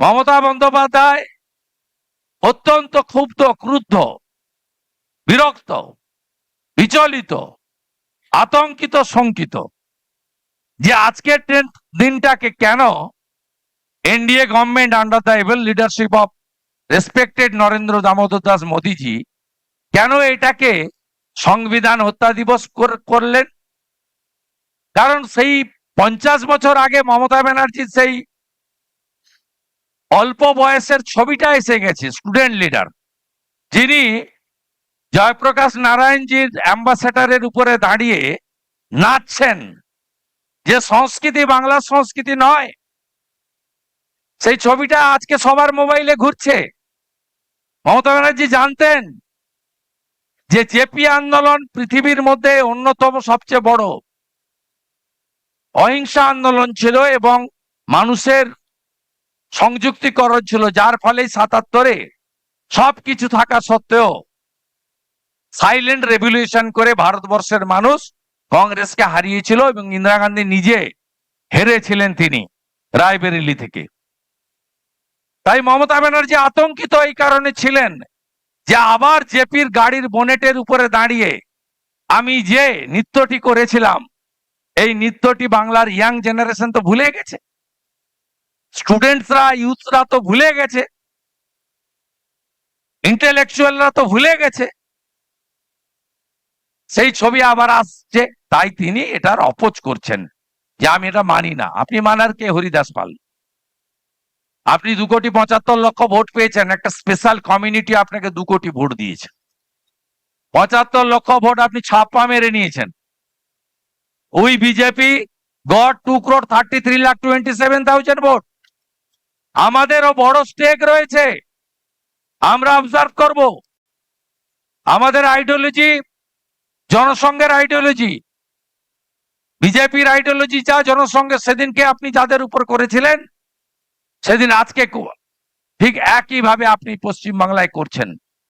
মমতা বন্দ্যোপাধ্যায় অত্যন্ত ক্ষুব্ধ, ক্রুদ্ধ, বিরক্ত, বিচলিত, আতঙ্কিত, শঙ্কিত যে আজকের দিনটাকে কেন NDA government under the able leadership of respected Narendra Damodar Das Modiji কেন এটাকে সংবিধান হত্যা দিবস কর- করলেন? কারণ সেই পঞ্চাশ বছর আগে মমতা ব্যানার্জির সেই অল্প বয়সের ছবিটা এসে গেছে স্টুডেন্ট লিডার যিনি জয়প্রকাশ নারায়ণজির অ্যাম্বাসেডারের উপরে দাঁড়িয়ে নাচছেন। যে সংস্কৃতি বাংলার সংস্কৃতি নয়, সেই ছবিটা আজকে সবার মোবাইলে ঘুরছে। মমতা ব্যানার্জি জানতেন যে জেপি আন্দোলন পৃথিবীর মধ্যে অন্যতম সবচেয়ে বড়। অহিংসা আন্দোলন ছিল এবং মানুষের সংযুক্তিকরণ ছিল, যার ফলে সাতাত্তরে সবকিছু থাকা সত্ত্বেও সাইলেন্ট রেভলিউশন করে ভারতবর্ষের মানুষ কংগ্রেসকে হারিয়েছিল এবং ইন্দিরা গান্ধী নিজে হেরেছিলেন তিনি রায়বেরেলি থেকে। তাই মমতা ব্যানার্জি আতঙ্কিত এই কারণে ছিলেন যে আবার জেপির গাড়ির বোনেটের উপরে দাঁড়িয়ে আমি যে নৃত্যটি করেছিলাম, এই নৃত্যটি বাংলার ইয়াং জেনারেশন তো ভুলে গেছে। স্টুডেন্টসরা ইউথরা তো ভুলে গেছে। ইন্টেলেকচুয়ালরা তো ভুলে গেছে। সেই ছবি আবার আসছে, তাই তিনি এটার অপোজ করছেন যে আমি এটা মানি না। আপনি মানার কে, হরিদাস পাল? আপনি দু কোটি পঁচাত্তর লক্ষ ভোট পেয়েছেন, একটা স্পেশাল কমিউনিটি আপনাকে দু কোটি ভোট দিয়েছে। পঁচাত্তর লক্ষ ভোট আপনি ছাপ্পা মেরে নিয়েছেন। ওই BJP got two crore thirty three lakh twenty seven thousand vote. আমাদেরও বড় স্টেক রয়েছে। আমরা অবজার্ভ করব। আমাদের আইডিওলজি জনসংঘের আইডিওলজি বিজেপির আইডিওলজি যা জনসংঘের সেদিনকে আপনি যাদের উপর করেছিলেন, সেদিন আজকে ঠিক একইভাবে আপনি পশ্চিমবাংলায় করছেন।